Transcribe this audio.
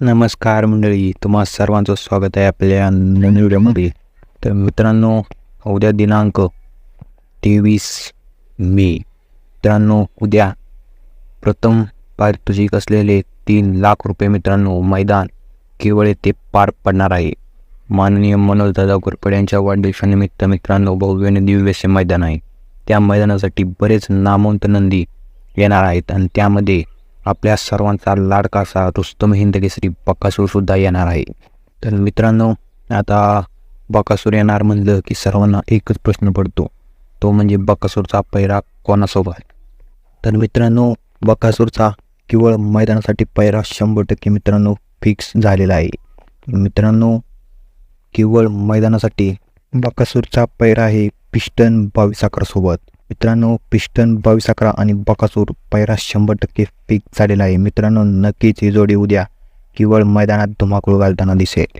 नमस्कार मंडळी तुम्हा सर्वांचं स्वागत आहे आपल्या नवीन व्हिडिओमध्ये. तर मित्रांनो उद्या दिनांक तेवीस मे. मित्रांनो उद्या प्रथम पारितोषिक असलेले तीन लाख रुपये मित्रांनो मैदान केवळ येथे पार पडणार आहे. माननीय मनोज दादा घोरपडे यांच्या वाढदिवसानिमित्त मित्रांनो भव्य आणि दिव्य मैदान आहे. त्या मैदानासाठी बरेच नामवंत नंदी येणार आहेत आणि त्यामध्ये आपल्या सर्वांचा लाडका असा रुस्तम हिंद केसरी बकासूरसुद्धा येणार आहे. तर मित्रांनो आता बकासूर येणार म्हणलं की सर्वांना एकच प्रश्न पडतो. तो म्हणजे बकासूरचा पैरा कोणासोबत? तर मित्रांनो बकासूरचा केवळ मैदानासाठी पैरा शंभर टक्के मित्रांनो फिक्स झालेला आहे. मित्रांनो केवळ मैदानासाठी बकासूरचा पैरा आहे पिस्टन बावीस अकरासोबत मित्रांनो पिस्टन बावीस अकरा आणि बकासूर पैरा शंभर टक्के फिक्स झालेला आहे. मित्रांनो नक्कीच ही जोडी उद्या केवळ मैदानात धुमाकूळ घालताना दिसेल.